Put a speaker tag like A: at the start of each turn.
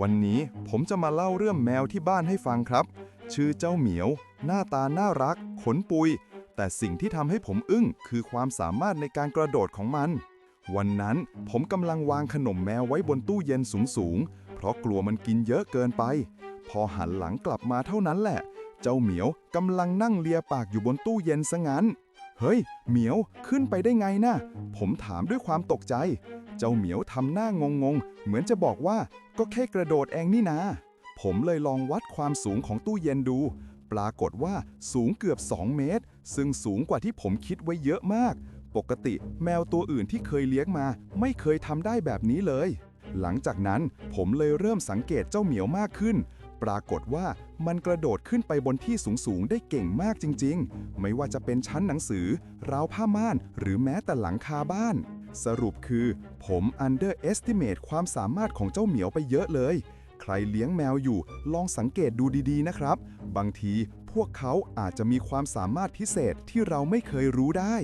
A: วันนี้ผมจะมาเล่าเรื่องแมวที่บ้านให้ฟังครับ ชื่อเจ้าเหมียว หน้าตาน่ารัก ขนปุย แต่สิ่งที่ทำให้ผมอึ้งคือความสามารถในการกระโดดของมัน วันนั้นผมกำลังวางขนมแมวไว้บนตู้เย็นสูงๆ เพราะกลัวมันกินเยอะเกินไป พอหันหลังกลับมาเท่านั้นแหละ เจ้าเหมียวกำลังนั่งเลียปากอยู่บนตู้เย็นซะงั้น เฮ้ย เหมียวขึ้นไปได้ไงนะผมถามด้วยความตกใจ เจ้าเหมียวทำหน้างงๆเหมือนจะบอกว่าก็แค่กระโดดเองนี่นาผมเลยลองวัดความสูงของตู้เย็นดู ปรากฏว่าสูงเกือบ 2 เมตร ซึ่งสูงกว่าที่ผมคิดไว้เยอะมาก ปกติแมวตัวอื่นที่เคยเลี้ยงมา ไม่เคยทำได้แบบนี้เลย หลังจากนั้นผมเลยเริ่มสังเกตเจ้าเหมียวมากขึ้น ปรากฏว่ามันกระโดดขึ้นไปบนที่สูงๆ ได้เก่งมากจริง ๆ ไม่ว่าจะเป็นชั้นหนังสือ ราวผ้าม่าน หรือแม้แต่หลังคาบ้าน สรุปคือ ผม underestimate ความสามารถของเจ้าเหมียวไปเยอะเลย ใครเลี้ยงแมวอยู่ ลองสังเกตดูดีๆนะครับ บางทีพวกเขาอาจจะมีความสามารถพิเศษที่เราไม่เคยรู้ได้